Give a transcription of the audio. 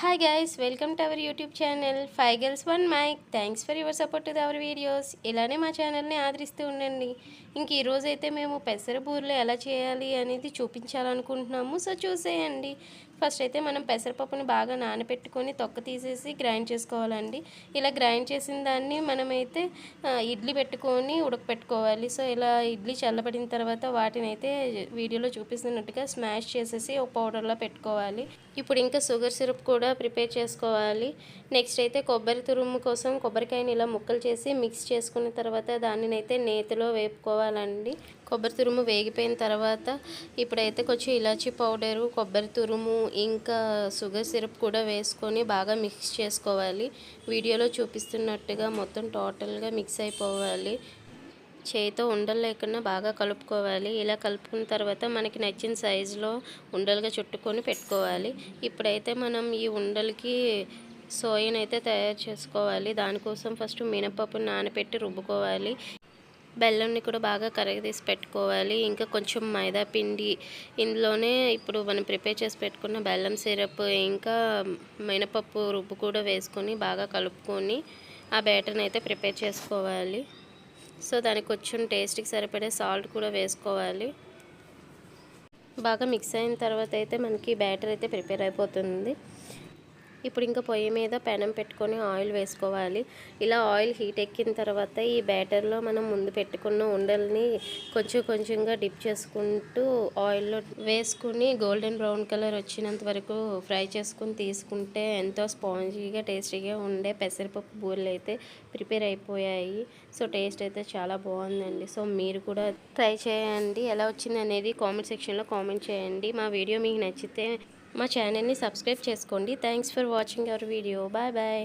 Hi guys welcome to our YouTube channel five girls one mike thanks for your support to our videos ఇలానే మా ఛానల్ని ఆదరిస్తూ ఉండండి. ఇంక ఈరోజైతే మేము పెసర బూరెలు ఎలా చేయాలి అనేది చూపించాలనుకుంటున్నాము. సో చూసేయండి. ఫస్ట్ అయితే మనం పెసరపప్పుని బాగా నానబెట్టుకొని తొక్క తీసేసి గ్రైండ్ చేసుకోవాలండి. ఇలా గ్రైండ్ చేసిన దాన్ని మనమైతే ఇడ్లీ పెట్టుకొని ఉడకపెట్టుకోవాలి. సో ఇలా ఇడ్లీ చల్లబడిన తర్వాత వాటిని అయితే వీడియోలో చూపిస్తున్నట్టుగా స్మాష్ చేసేసి ఒక పౌడర్లో పెట్టుకోవాలి. ఇప్పుడు ఇంకా షుగర్ సిరప్ కూడా ప్రిపేర్ చేసుకోవాలి. నెక్స్ట్ అయితే కొబ్బరి తురుము కోసం కొబ్బరికాయని ఇలా ముక్కలు చేసి మిక్స్ చేసుకున్న తర్వాత దానిని అయితే నేతిలో వేపుకోవాలండి. కొబ్బరి తురుము వేగిపోయిన తర్వాత ఇప్పుడైతే కొంచెం ఇలాచీ పౌడరు కొబ్బరి తురుము ఇంకా షుగర్ సిరప్ కూడా వేసుకొని బాగా మిక్స్ చేసుకోవాలి. వీడియోలో చూపిస్తున్నట్టుగా మొత్తం టోటల్గా మిక్స్ అయిపోవాలి. చేయితో ఉండలు లేకుండా బాగా కలుపుకోవాలి. ఇలా కలుపుకున్న తర్వాత మనకి నచ్చిన సైజులో ఉండలుగా చుట్టుకొని పెట్టుకోవాలి. ఇప్పుడైతే మనం ఈ ఉండలకి సోయను అయితే తయారు చేసుకోవాలి. దానికోసం ఫస్ట్ మినపప్పు నానబెట్టి రుబ్బుకోవాలి. బెల్లంని కూడా బాగా కరగదీసి పెట్టుకోవాలి. ఇంకా కొంచెం మైదా పిండి ఇందులోనే ఇప్పుడు మనం ప్రిపేర్ చేసి పెట్టుకున్న బెల్లం సిరప్ ఇంకా మినపప్పు రుబ్బు కూడా వేసుకొని బాగా కలుపుకొని ఆ బ్యాటర్ని అయితే ప్రిపేర్ చేసుకోవాలి. సో దానికి కొంచెం టేస్ట్కి సరిపడే సాల్ట్ కూడా వేసుకోవాలి. బాగా మిక్స్ అయిన తర్వాత అయితే మనకి బ్యాటర్ అయితే ప్రిపేర్ అయిపోతుంది. ఇప్పుడు ఇంకా పొయ్యి మీద పెనం పెట్టుకొని ఆయిల్ వేసుకోవాలి. ఇలా ఆయిల్ హీట్ ఎక్కిన తర్వాత ఈ బ్యాటర్లో మనం ముందు పెట్టుకున్న ఉండల్ని కొంచెం కొంచెంగా డిప్ చేసుకుంటూ ఆయిల్లో వేసుకుని గోల్డెన్ బ్రౌన్ కలర్ వచ్చినంత వరకు ఫ్రై చేసుకుని తీసుకుంటే ఎంతో స్పాంజీగా టేస్టీగా ఉండే పెసరపప్పు బూరెలు అయితే ప్రిపేర్ అయిపోయాయి. సో టేస్ట్ అయితే చాలా బాగుందండి. సో మీరు కూడా ట్రై చేయండి. ఎలా వచ్చింది అనేది కామెంట్ సెక్షన్లో కామెంట్ చేయండి. మా వీడియో మీకు నచ్చితే మా ఛానల్ని సబ్స్క్రైబ్ చేసుకోండి. Thanks for watching our video bye bye